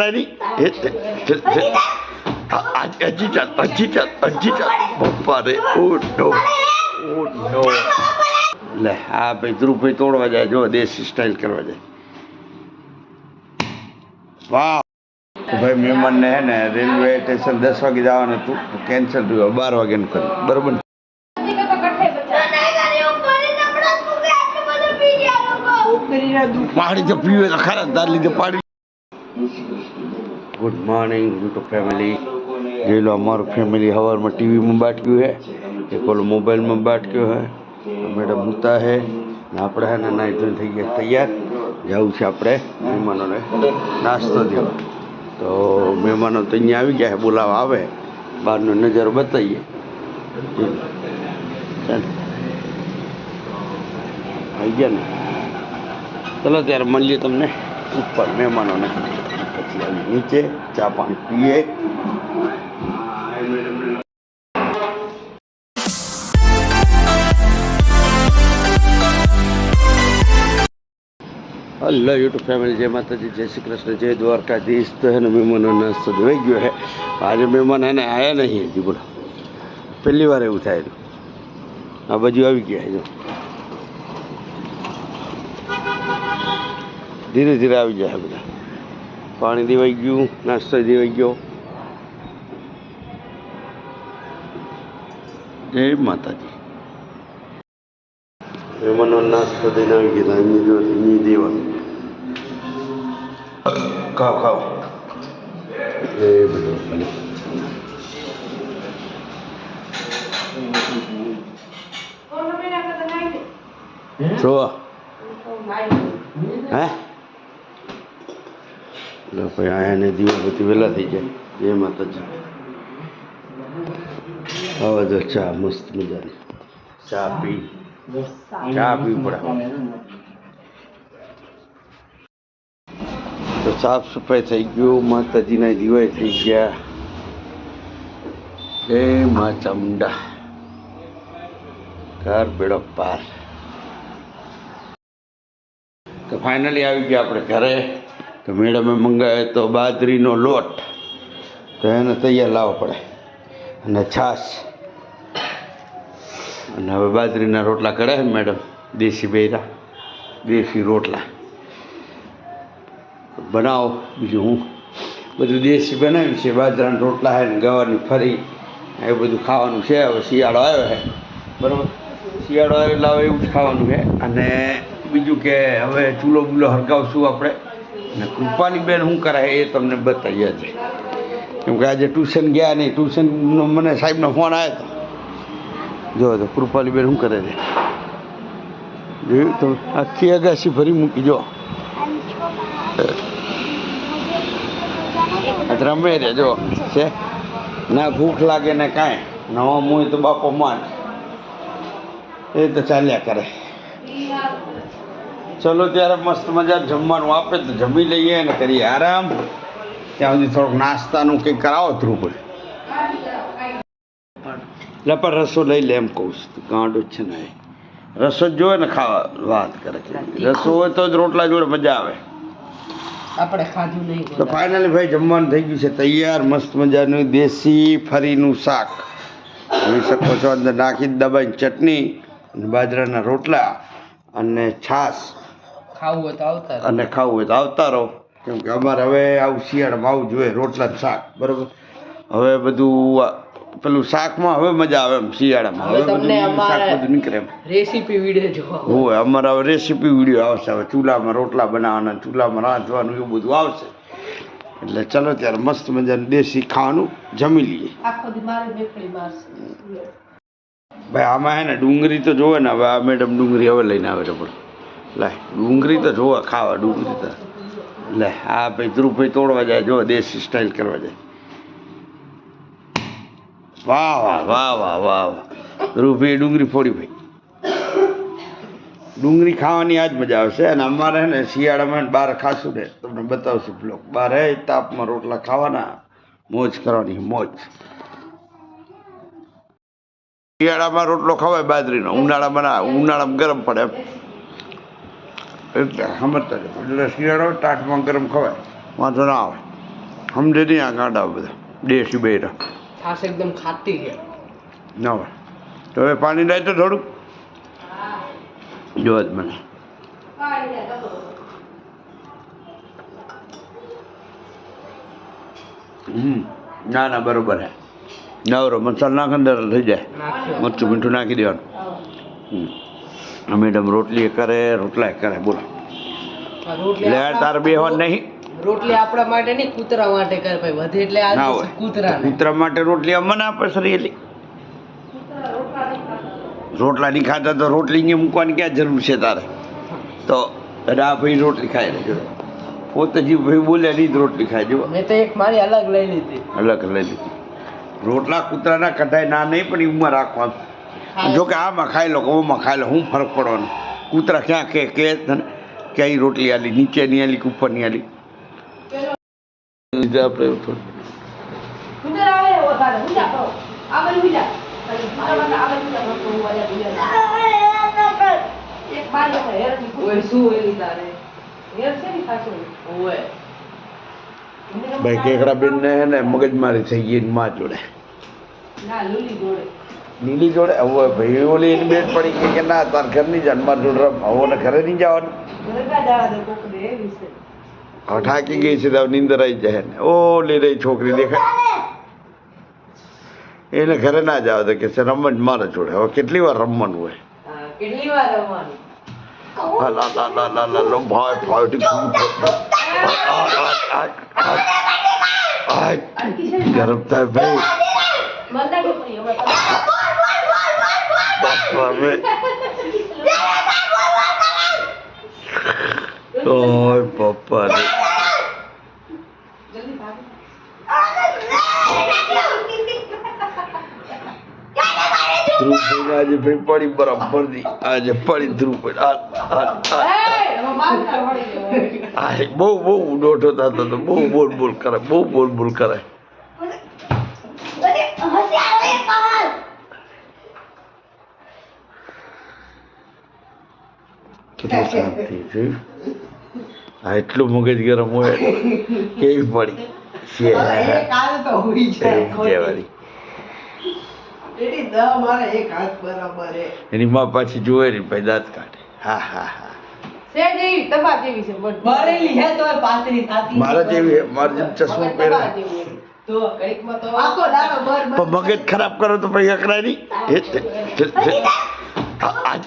હજી ચાલ હજી ચાલ હજી ચાલ પપ્પા રે ઓ નો ઓ નો લે હા ભાઈ ધ્રુવભાઈ તોડવા જાય જો દેશી સ્ટાઇલ કરવા જાય વાહ ભાઈ મહેમાનને હે ને રેલવે સ્ટેશન દસ વાગે જવાનું હતું કેન્સલ થયું બાર વાગ્યાનું કર્યું બરોબર ને? પાણી તો પીવે તો ખરા તાર લીધે પાણી ગુડ મોર્નિંગ યુટ્યુબ ફેમિલી જોઈ અમારું ફેમિલી હવારમાં ટીવીમાં બાટક્યું હે એક ઓલો મોબાઈલમાં બાટક્યો હે મેડમ મૂતા હે આપણે હે ને નાઈ ધોઈને થઈ ગયા તૈયાર. જવું છે આપણે મહેમાનોને નાસ્તો દેવા. તો મહેમાનો તો અહીંયા આવી ગયા છે, બોલાવા આવે. બહારનો નજારો બતાવીએ. આવી ગયા ને. ચલો, ત્યારે મળીએ તમને ઉપર મહેમાનોને. આવી નીચે ચા પાણી પીએ. હલો યુટ્યુબ ફેમિલી જય માતાજી, જય શ્રી કૃષ્ણ. જય દ્વારકાધીશ. તો મહેમાનો નાસ્તો જોઈ ગયો હે. આજે મહેમાન એને આવ્યા નહીં હજી, બોલો. પહેલી વાર એવું થાય આ બાજુ આવી ગયા હજુ ધીરે ધીરે આવી જાય બધા. પાણી દેવાઈ ગયું નાસ્તો દેવાઈ ગયો. જય માતાજી. મહેમાનો નાસ્તો દઈને આવી ગયા અહીંયા જો અહીંયા દેવા ખાઓ ખાવ એ બધું જોવા. હે? એટલે ભાઈ આયાને દિવસ બધી વહેલા થઈ જાય. એ માતાજી. હવે જો ચા, મસ્ત મજાની. ચા પી. ચા પી પડે તો સાફ સફાઈ થઈ ગયું, માતાજીના દિવાય થઈ ગયા. એ મા ચામુંડા. ઘર બેડો પાર. તો ફાઇનલી આવી ગયા આપણે ઘરે. તો મેડમે મંગાવ્યો તો બાજરીનો લોટ. તો એને તૈયાર લાવવો પડે. અને છાશ. અને હવે બાજરીના રોટલા કરે છે મેડમ? દેશી બૈરા દેશી રોટલા. બનાવો બીજું હું. બધું દેશી બનાવ્યું છે. બાજરાના રોટલા છે ને ગવાની ફરી. એ બધું ખાવાનું છે. હવે શિયાળો આવ્યો છે. બરાબર? શિયાળો આવ્યો એટલે એવું જ ખાવાનું છે. અને બીજું કે હવે ચૂલો બુલો હરગાવશું આપણે. અને કૃપાની બેન શું કરાય એ તમને બતાવીએ છે કેમ કે આજે ટ્યુશન ગયા નહીં, ટ્યુશનનો મને સાહેબનો ફોન આવ્યો હતો જો તો કૃપાલી બેન શું કરે છે? જોયું તો આખી અગાસી ફરી મૂકી, જો. રમે રે જો, છે. ના ભૂખ લાગે ને કાંઈ. નવા મોય તો બાપો માન એ તો ચાલ્યા કરે. ચલો ત્યારે મસ્ત મજા જમવાનું આપે તો જમી લઈએ ને કરીએ આરામ. ત્યાં સુધી થોડુંક નાસ્તાનું કંઈક કરાવો ધ્રુવ એટલે પણ રસો લઈ લે એમ કહું છું. ગાંડો છે ને રસો જ જોવે ને ખાવા વાત કરે રસો હોય તો જ રોટલા જોડે મજા આવે. આપણે ખાધું નહીં તો ફાઇનલી ભાઈ જમવાનું થઈ ગયું છે. તૈયાર મસ્ત મજાનું દેશી ફરીનું શાક. જોઈ શકો છો અંદર નાખી દબાઈ ચટણી અને બાજરાના રોટલા અને છાશ. ખાવું હોય તો આવતા અને ખાવું હોય તો આવતા રહો. કેમ કે અમારે હવે આવું શિયાળામાં આવું જોઈએ રોટલા શાક બરોબર? હવે બધું પેલું શાકમાં હવે મજા આવે એમ શિયાળામાં. હવે બધું શાક બધું નીકળે એમ. રેસીપી વીડિયો જોવા હોય અમારા હવે રેસીપી વીડિયો આવશે. હવે ચૂલામાં રોટલા બનાવવાના ચૂલામાં રાંધવાનું એવું બધું આવશે. એટલે ચલો ત્યારે મસ્ત મજાનું દેશી ખાવાનું જમી લઈએ. ભાઈ આમાં હે ને ડુંગળી તો જોવે ને હવે આ મેડમ ડુંગળી હવે લઈને આવે છે પણ લે, ડુંગળી તો જોવા, ખાવા ડુંગળી તો. લે, આ ભાઈ ધ્રુવભાઈ તોડવા જાય, જો દેશી સ્ટાઇલ કરવા જાય. વાહ વાહ વાહ વાહ વાહ વાહ. ધ્રુવભાઈ ડુંગળી ફોડી ભાઈ. ડુંગળી ખાવાની આજ મજા આવશે, અને અમારે ને શિયાળામાં બહાર ખાશું ને, તમને બતાવશું બ્લોક. બહાર તાપમાં રોટલા ખાવાના, મોજ કરવાની, મોજ. શિયાળામાં રોટલો ખવાય બાજરીનો, ઉનાળામાં ના, ઉનાળામાં ગરમ પડે સમજતા જાઓ. એટલે શિયાળો તાટમાં ગરમ ખવાય. વાંધો ના આવે. સમજે નહીં આ ગાંડા બધા. દેશી બૈરા. છાશ એકદમ ખાટી છે. ના હોય. તો હવે પાણી લાય તો થોડુંક. જો જ મને. હમ. ના ના બરોબર હે નવરો મસાલો નાખ અંદર થઈ જાય. નાખ્યો. મરચું મીઠું નાખી દેવાનું. હમ. આ મેડમ રોટલી કરે રોટલા કરે બોલો. લે તાર બે હોત નહીં. રોટલી આપણા માટે નહીં કૂતરા માટે કરે ભાઈ વધે એટલે ના આ હોય. કૂતરા કૂતરા માટે રોટલી અમને આપે સરિયેલી રોટલા નહીં ખાતા તો રોટલી અહીંયા મૂકવાની ક્યાં જરૂર છે તારે? તો આ ભાઈ રોટલી ખાય ને જો પોતે જે ભાઈ બોલે નહીં જ રોટલી ખાય જો મેં તો એક મારી અલગ લઈ લીધી. અલગ લઈ લીધી. રોટલા કૂતરાના કઢાય ના નહીં પણ એમાં રાખવાનું. જો કે આમાં ખાઈ લો કે ઓમાં ખાઈ લો હું ફરક પડવાનો. કૂતરા ક્યાં કે કે ક્યાંય કે અહીં રોટલી આલી નીચે નહીં આલી કે ઉપર નહીં આલી? લીધે આપણે ભાઈ કેકડા બેન ને હે ને મગજમારી થઈ ગઈ માં જોડે. નીલી જોડે. હવે ભાઈ ઓલી એની બેન પડી ગઈ કે ના, તાર ઘરની જાન માર જોડે રમ. ને ઘરે નહીં જવાનું? હવે થાકી ગઈ છે નીંદર આવી જાય ને ઓલી રહી છોકરી, દેખાય. એને ઘરે ના જાવ તો કે છે રમણ મારે જોડે. હવે કેટલી વાર રમવાનું હોય? કેટલી વાર રમવાનું ભાઈ ભાઈ ગરમ થાય, ભાઈ. રે ઓય પપ્પા રે ધ્રુવ આજે ભાઈ પડી બરાબરની આજે પડી ધ્રુવ પડી. બહુ બહુ દોઢો થતો તો બહુ બોલ બોલ કરે બહુ બોલ બોલ કરે કેટલું શાંતિ જોયું આ એટલું મગજ ગરમ હોય કેવી પડી. એની દહ મારે એક હાથ બરાબર હે એની માં પાછી જુએ ને દાંત કાઢે. હા હા હા. મારા જેવી મારા જેમ ચશ્મો પહેરે. તો ઘડીકમાં તો આખો દાડો બર બર પણ મગજ ખરાબ કરો તો પછી અકડાય નહીં.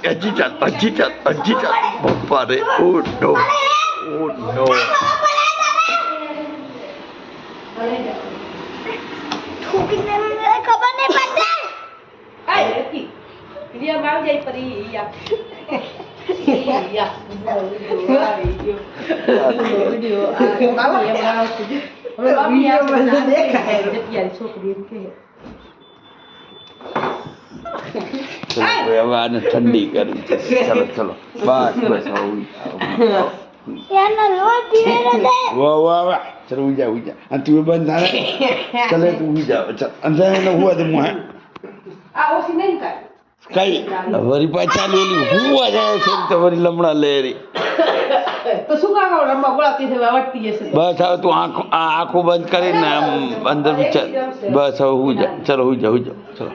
હજી ચાલ પપ્પા રે ઓ નો ઓ નો ખબર નહીં પડતી કાઈ નથી વિડિયો માં જાય પરી યા દેખાય છોકરી એમ કહે ચલો હવે આને ઠંડી કરી. ચલો ચલો બસ બસ વાહ વાહ વાહ ચલો ઉઈ જા અને તું બંધ થાય ચલે તું ઉઈ જા ચલ અંદર એને હુવા દે મું હે આ ઓછી નહીં કાઈ કઈ વરી પાછા લેલી હુવા જાય છે તો વરી લમણા લેરી તો શું કાકા રમવા બોલાતી છે વટતી જશે બસ હવે તું આંખો આ આંખો બંધ કરીને આમ અંદર વિચાર બસ હવે હું જા ચલો હું જા હું જા ચલો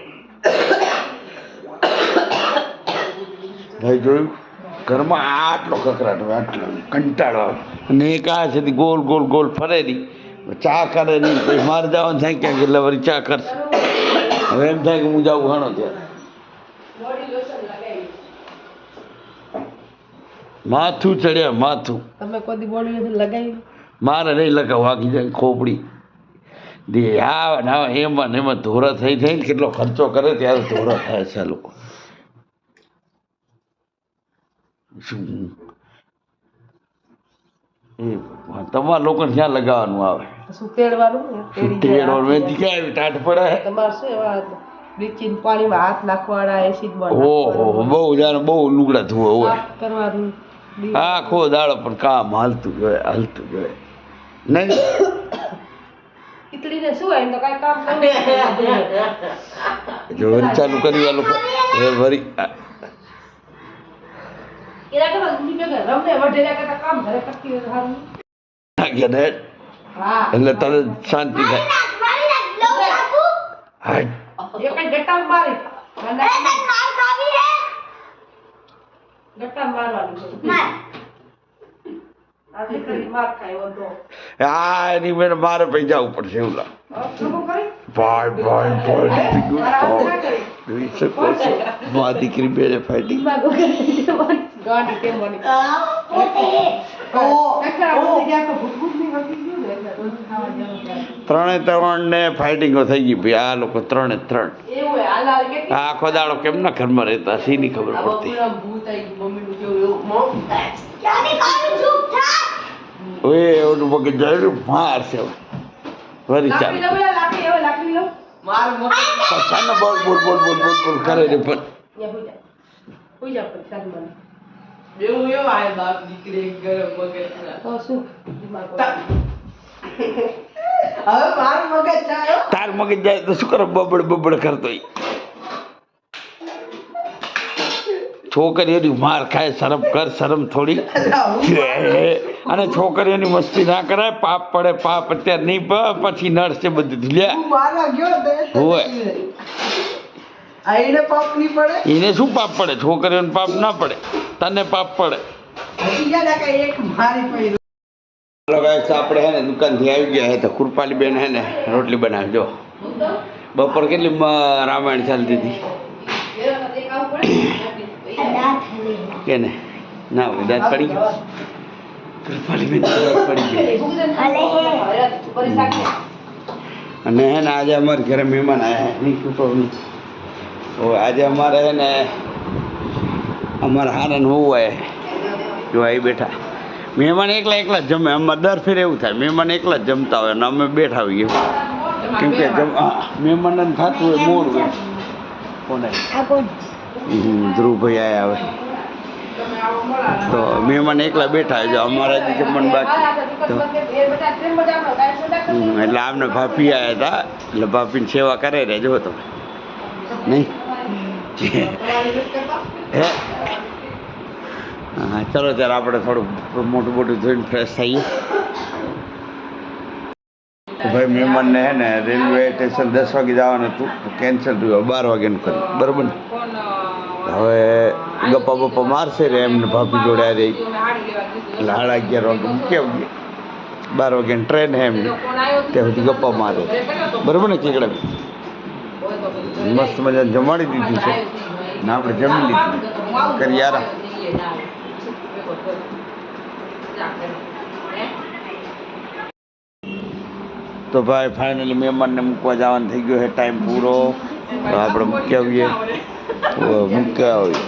ભાઈ જોયું? ઘરમાં આટલો કકરાટ હોય આટલો કંટાળો અને એક આ છે ગોલ ગોલ ગોલ ફરે નહીં ચા કરે નહીં પછી મારે જવાનું થાય ક્યાંક એટલે વળી ચા કરશે. હવે એમ થાય કે હું જાઉં ઘણો ત્યારે માથું ચડ્યા માથું. તમે કોઈ બોડી લગાવી? મારે નહીં લગાવ વાગી જાય ખોપડી. દે હા ના એમાં ને એમાં ધોરા થઈ થઈને કેટલો ખર્ચો કરે ત્યારે ધોરા થાય છે લોકો શું એ તમારા લોકો ક્યાં લગાવવાનું આવે? શું તેડવાનું? ને? તેડી જાય. તેડો મેથી ક્યાં ટાટ પડે? તમારે શું એવા બ્લીચિંગ પાણીમાં હાથ નાખવાના એસિડમાં ઓહો બહુ જાણે બહુ લુગડા ધોવા હોય. કરવાનું. આખો દાડો પણ કામ હાલતું જોઈએ હાલતું જોઈએ નહીં? ઈટલીને શું હોય તો કાંઈ કામ જો વરી ચાલુ કરી એ વરી એના કરતા ઊંધી ભેગા રમને વઢેલા કરતા કામ ઘરે કરતી હોય સારું. આ હા. એટલે તને શાંતિ થાય. એ કઈ ગટ્ટા મારી. હે? ગટ્ટા મારવાનું છે. માર. આ દીકરી માર ખાય એવો તો. આ એની મેં મારે પૈ જવું પડશે એવું ભાઈ ભાઈ ભાઈ દીકરી બે ફાઇટિંગ ગાડી કેમ બની? ની ને. ત્રણે ત્રણ ને ફાઇટિંગો થઈ ગઈ. ભાઈ આ લોકો ત્રણે ત્રણ. આખો દાડો કેમના ઘરમાં રહેતા? સીની ખબર પડતી? બપોરે આમ ભૂત આઈ ગયું, મમ્મીનું જેવું એવું મોં? થાય. ક્યાંની ખાવી ચૂપ થા ઓય એવું મગજ જાય માર છે વરી ચાલ. બોલ બોલ બોલ બોલ બોલ બોલ કરે રે પણ. બેવું એવું આય બાપ દીકરી ગરમ મગજ તો શું હવે માર મગજ જાય તાર મગજ જાય તો શું કરે બબડ બબડ કરતો છોકરીઓની માર ખાય શરમ કર શરમ થોડી અને છોકરીઓની મસ્તી ના કરાય પાપ પડે પાપ અત્યારે નહીં પ- પછી નડશે બધું લ્યા મારા ગયો હોય આઈને પાપ નહીં પડે? એને શું પાપ પડે? છોકરીઓને પાપ ના પડે. તને પાપ પડે. આપણે હે ને દુકાનથી આવી ગયા હે તો કૃપાલી બેન હે ને રોટલી બનાવી. જો. બપોર કેટલી રામાયણ ચાલતી હતી? કે ને ના હોય દાંત પડી ગયો. કૃપાલી બેન દાંત પડી ગયો. અને હે ને આજે અમારે ઘરે મહેમાન આવ્યા નહીં કૃપાલી હવે આજે અમારે છે ને અમારે હારણ હોવું હોય. જો અહીં બેઠા. મહેમાન એકલા એકલા જ જમે. અમારે દર ફેર એવું થાય. મહેમાન એકલા જ જમતા હોય અને અમે બેઠા હોઈએ. કેમ કે મહેમાનને થતું હોય મોડું હોય. કોને? ધ્રુવભાઈ આયા હવે. તો મહેમાન એકલા બેઠા જો અમારા જે જમવાનું બાકી. એટલે આમને ભાભી આવ્યા હતા. એટલે ભાભીની સેવા કરે રહેજો જો તમે. નહીં? હે? હા, ચલો ત્યારે આપણે થોડું મોટું મોટું જોઈને ફ્રેશ થઈએ. ભાઈ મહેમાનને હે ને રેલવે સ્ટેશન દસ વાગે જવાનું હતું કેન્સલ થયું. બાર વાગ્યાનું કર્યું. બરાબર ને? હવે ગપ્પા બપ્પા મારશે રે એમને ભાભી જોડે આ રહી એટલે સાડા અગિયાર વાગે મૂકી આવજે. બાર વાગ્યાની ટ્રેન હે એમની. ત્યાં સુધી ગપ્પા મારે. બરાબર ને ચીકડા મસ્ત મજા જમાડી દીધું છે. ને આપણે જમી લીધું. કરી આરામ તો ભાઈ ફાઇનલી મહેમાનને મૂકવા જવાનું થઈ ગયો છે. ટાઈમ પૂરો. તો આપણે મૂકી આવીએ. મૂકી આવીએ.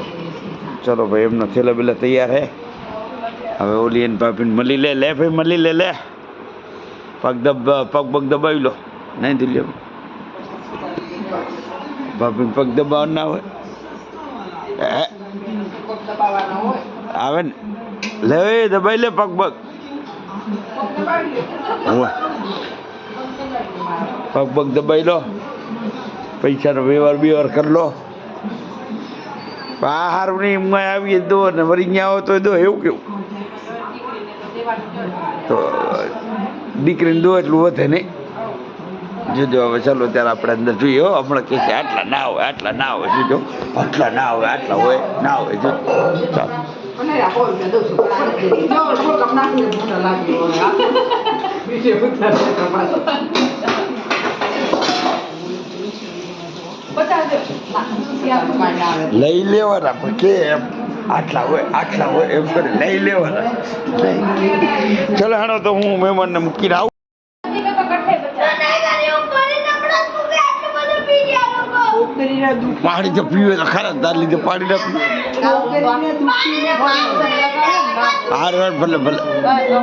ચલો ભાઈ, એમનો થેલા બેલા તૈયાર હે હવે ઓલી એને ભાભીને મળી લે. લે ભાઈ, મળી લે લે. પગ દબ, પગ પગ દબાવી લો. નહીં દિલ્હી ભાભીને પગ દબાવવા ના હોય? આવે ને? લે દબાઈ લે પગ પગ પગ પગ દબાઈ લો. પૈસાનો વ્યવહાર વ્યવહાર કરી લો. આ હારું નહીં, એમાં આવીએ દો ને, વળી અહીંયા આવો તો દો, એવું કેવું? તો, દીકરીને દો એટલું વધે નહીં. જોજો હવે ચાલો ત્યારે આપણે અંદર જોઈએ હમણાં કહે છે આટલા ના હોય આટલા ના હોય. જોજો આટલા ના હોય આટલા હોય ના હોય. જો ચાલો. લઈ લેવાના પણ કે એમ આટલા હોય આટલા હોય એમ કરી લઈ લેવાના. ચલો હાણો તો હું મહેમાનને મૂકીને આવું. પાણી તો પીવે તો ખરા તાર લીધે પાણી ના પીવે હાર ભલે ભલે.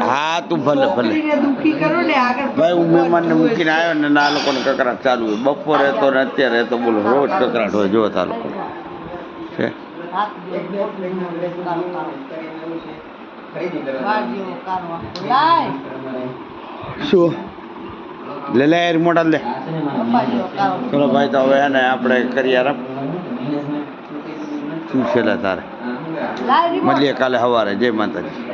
હા તું ભલે ભલે. છોકરીને દુઃખી કરો ને ભાઈ હું મહેમાનને મૂકીને આવ્યો ને આ લોકોને કકરાટ ચાલુ હોય. બપોરે તો ને અત્યારે તો બોલો રોજ કકરાટ હોય જોવો તા લોકો. છે શું? લે લે મોટા લે. ચલો ભાઈ તો હવે ને આપણે કરી આરામ. શું છે તારે? મળીએ કાલે સવારે. જય માતાજી.